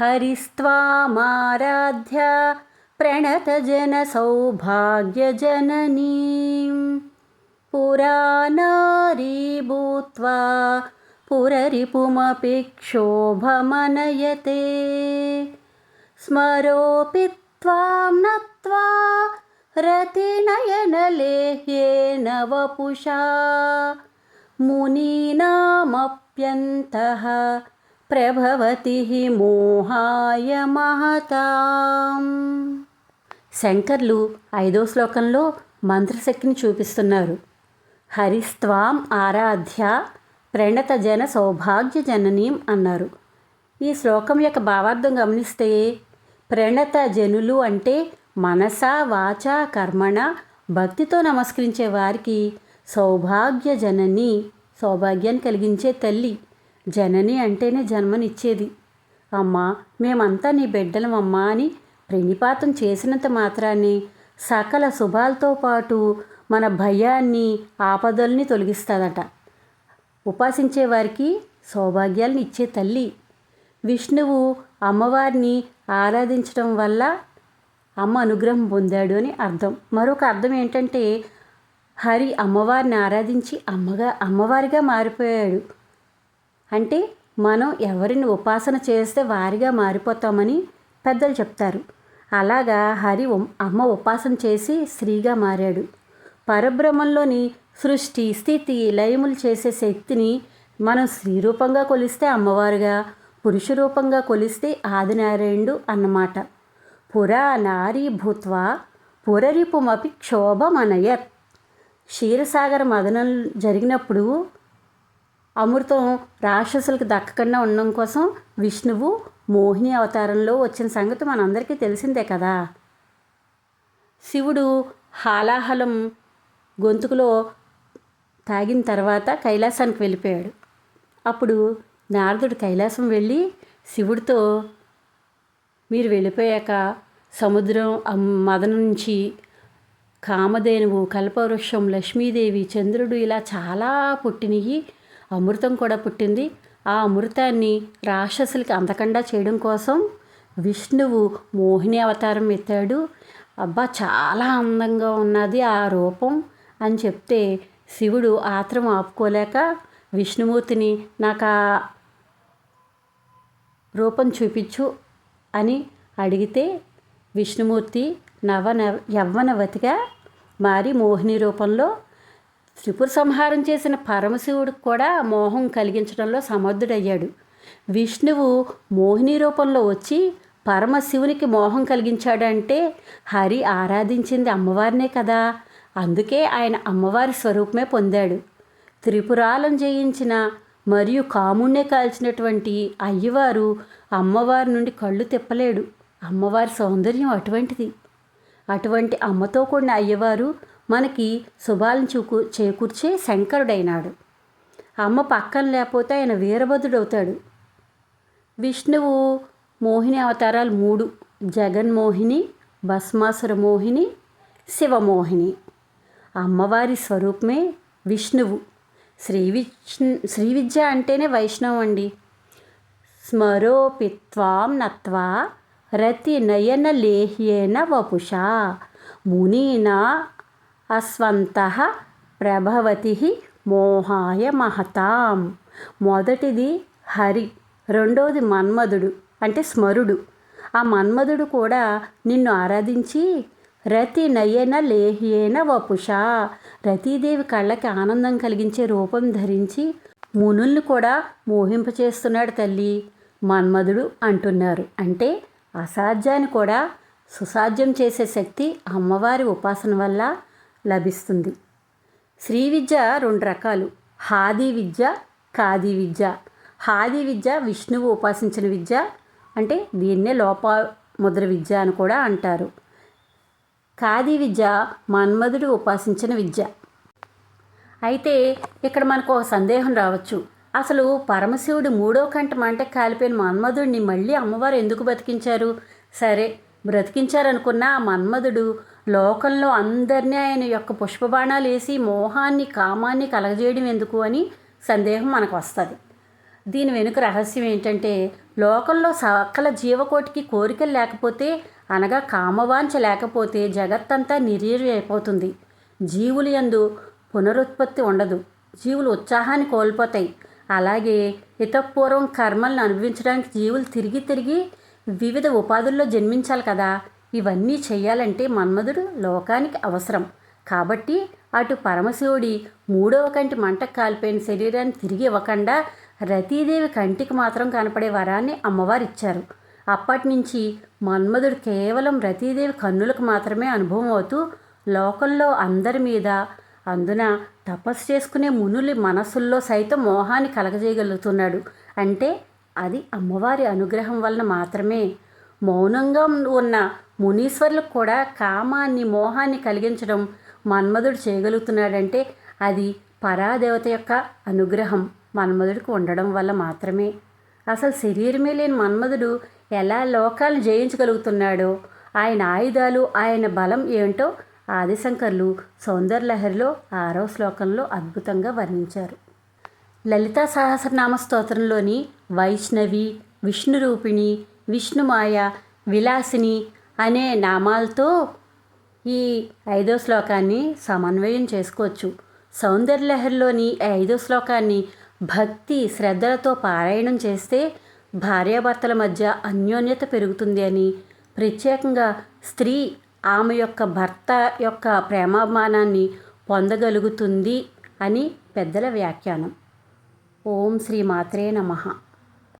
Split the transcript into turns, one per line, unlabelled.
हरिस्त्वामाराध्य प्रणतजनसौभाग्यजननीं पुरा नारी भूत्वा पुररिपुमपि क्षोभमनयते स्मरोऽपि त्वां नत्वा रतिनयनलेह्येन वपुषा। मुनीनामप्यन्तः ప్రభవతి మోహాయ మహతాం శంకర్లు ఐదో శ్లోకంలో మంత్రశక్తిని చూపిస్తున్నారు. హరిస్త్వాం ఆరాధ్య ప్రణత జన సౌభాగ్య జననీం అన్నారు. ఈ శ్లోకం యొక్క భావార్థం గమనిస్తే ప్రణత జనులు అంటే మనస వాచ కర్మణ భక్తితో నమస్కరించే వారికి సౌభాగ్య జనని సౌభాగ్యాన్ని కలిగించే తల్లి జనని అంటేనే జన్మనిచ్చేది. అమ్మా మేమంతా నీ బిడ్డలమమ్మా అని ప్రణిపాతం చేసినంత మాత్రాన్ని సకల శుభాలతో పాటు మన భయాన్ని ఆపదల్ని తొలగిస్తుందట. ఉపాసించే వారికి సౌభాగ్యాలను ఇచ్చే తల్లి. విష్ణువు అమ్మవారిని ఆరాధించడం వల్ల అమ్మ అనుగ్రహం పొందాడు అని అర్థం. మరొక అర్థం ఏంటంటే హరి అమ్మవారిని ఆరాధించి అమ్మగా అమ్మవారిగా మారిపోయాడు. అంటే మనం ఎవరిని ఉపాసన చేస్తే వారిగా మారిపోతామని పెద్దలు చెప్తారు. అలాగా హరి అమ్మ ఉపాసన చేసి స్త్రీగా మారాడు. పరబ్రహ్మంలోని సృష్టి స్థితి లయములు చేసే శక్తిని మనం స్త్రీ రూపంగా కొలిస్తే అమ్మవారుగా పురుష రూపంగా కొలిస్తే ఆదినారాయణుడు అన్నమాట. పురా నారీ భూత్వ పురరిపుమపి క్షోభమనయత్. క్షీరసాగర మదనం జరిగినప్పుడు అమృతం రాక్షసులకు దక్కకుండా ఉండడం కోసం విష్ణువు మోహిని అవతారంలో వచ్చిన సంగతి మనందరికీ తెలిసిందే కదా. శివుడు హాలాహలం గొంతుకులో తాగిన తర్వాత కైలాసానికి వెళ్ళిపోయాడు. అప్పుడు నారదుడు కైలాసం వెళ్ళి శివుడితో మీరు వెళ్ళిపోయాక సముద్రం మదన నుంచి కామధేనువు కల్పవృక్షం లక్ష్మీదేవి చంద్రుడు ఇలా చాలా పుట్టినవి అమృతం కూడా పుట్టింది. ఆ అమృతాన్ని రాక్షసులకి అందకుండా చేయడం కోసం విష్ణువు మోహిని అవతారం ఎత్తాడు. అబ్బా చాలా అందంగా ఉన్నది ఆ రూపం అని చెప్తే శివుడు ఆత్రం ఆపుకోలేక విష్ణుమూర్తిని నాకు ఆ రూపం చూపించు అని అడిగితే విష్ణుమూర్తి నవ యవ్వనవతిగా మారి మోహిని రూపంలో త్రిపుర సంహారం చేసిన పరమశివుడికి కూడా మోహం కలిగించడంలో సమర్థుడయ్యాడు. విష్ణువు మోహిని రూపంలో వచ్చి పరమశివునికి మోహం కలిగించాడంటే హరి ఆరాధించింది అమ్మవారినే కదా. అందుకే ఆయన అమ్మవారి స్వరూపమే పొందాడు. త్రిపురాలం జయించిన మరియు కాముణ్ణే కాల్చినటువంటి అయ్యవారు అమ్మవారి నుండి కళ్ళు తిప్పలేడు. అమ్మవారి సౌందర్యం అటువంటిది. అటువంటి అమ్మతో కూడిన అయ్యవారు మనకి శుభాలను చూకు చేకూర్చే శంకరుడైనాడు. అమ్మ పక్కన లేకపోతే ఆయన వీరభద్రుడవుతాడు. విష్ణువు మోహిని అవతారాలు మూడు. జగన్మోహిని భస్మాసుర మోహిని శివమోహిని. అమ్మవారి స్వరూపమే విష్ణువు. శ్రీ విష్ణు శ్రీ విద్య అంటేనే వైష్ణవం అండి. స్మరోపిత్వాం నత్వా రతి నయన లేహ్యేన వపుష. మునీనా అస్వంత ప్రభవతి మోహాయ మహతాం. మొదటిది హరి రెండోది మన్మధుడు అంటే స్మరుడు. ఆ మన్మధుడు కూడా నిన్ను ఆరాధించి రతి నయన లేహ్యేన వపుష రతీదేవి కళ్ళకి ఆనందం కలిగించే రూపం ధరించి మునుల్ని కూడా మోహింపచేస్తున్నాడు తల్లి. మన్మధుడు అంటున్నారు. అంటే అసాధ్యాన్ని కూడా సుసాధ్యం చేసే శక్తి అమ్మవారి ఉపాసన వల్ల లభిస్తుంది. శ్రీ విద్య రెండు రకాలు. హాది విద్య ఖాదీ విద్య. హాది విద్య విష్ణువు ఉపాసించిన విద్య అంటే దీన్నే లోప ముద్ర విద్య అని కూడా అంటారు. ఖాదీ విద్య మన్మధుడు ఉపాసించిన విద్య. అయితే ఇక్కడ మనకు ఒక సందేహం రావచ్చు. అసలు పరమశివుడు మూడో కంట మంట కాలిపోయిన మన్మధుడిని మళ్ళీ అమ్మవారు ఎందుకు బతికించారు? సరే బ్రతికించారనుకున్న ఆ మన్మధుడు లోకంలో అందరినీ ఆయన యొక్క పుష్పబాణాలు వేసి మోహాన్ని కామాన్ని కలగజేయడం ఎందుకు అని సందేహం మనకు వస్తుంది. దీని వెనుక రహస్యం ఏంటంటే లోకంలో సకల జీవకోటికి కోరికలు లేకపోతే అనగా కామవాంఛ లేకపోతే జగత్తంతా నిర్వీర్యం అయిపోతుంది. జీవులు యందు పునరుత్పత్తి ఉండదు. జీవులు ఉత్సాహాన్ని కోల్పోతాయి. అలాగే హితపూర్వం కర్మలను అనుభవించడానికి జీవులు తిరిగి తిరిగి వివిధ ఉపాధుల్లో జన్మించాలి కదా. ఇవన్నీ చేయాలంటే మన్మధుడు లోకానికి అవసరం. కాబట్టి అటు పరమశివుడి మూడవ కంటి మంట కాలిపోయిన శరీరాన్ని తిరిగి ఇవ్వకుండా రతీదేవి కంటికి మాత్రం కనపడే వరాన్ని అమ్మవారు ఇచ్చారు అప్పటి నుంచి మన్మధుడు కేవలం రతీదేవి కన్నులకు మాత్రమే అనుభవం అవుతూ లోకంలో అందరి మీద అందున తపస్సు చేసుకునే మునుల మనసుల్లో సైతం మోహాన్ని కలగజేయగలుగుతున్నాడు. అంటే అది అమ్మవారి అనుగ్రహం వలన మాత్రమే. మౌనంగా ఉన్న మునీశ్వరులకు కూడా కామాన్ని మోహాన్ని కలిగించడం మన్మధుడు చేయగలుగుతున్నాడంటే అది పరాదేవత యొక్క అనుగ్రహం. మన్మధుడికి ఉండడం వల్ల మాత్రమే. అసలు శరీరమే లేని మన్మధుడు ఎలా లోకాలను జయించగలుగుతున్నాడో ఆయన ఆయుధాలు ఆయన బలం ఏంటో ఆదిశంకర్లు సౌందర్యలహరిలో ఆరో శ్లోకంలో అద్భుతంగా వర్ణించారు. లలితా సహస్రనామ స్తోత్రంలోని వైష్ణవి విష్ణురూపిణి విష్ణుమాయ విలాసిని అనే నామాలతో ఈ ఐదో శ్లోకాన్ని సమన్వయం చేసుకోవచ్చు. సౌందర్యలహరిలోని ఐదో శ్లోకాన్ని భక్తి శ్రద్ధలతో పారాయణం చేస్తే భార్యాభర్తల మధ్య అన్యోన్యత పెరుగుతుంది అని ప్రత్యేకంగా స్త్రీ ఆమె యొక్క భర్త యొక్క ప్రేమాభిమానాన్ని పొందగలుగుతుంది అని పెద్దల వ్యాఖ్యానం. ఓం శ్రీ మాత్రే నమః.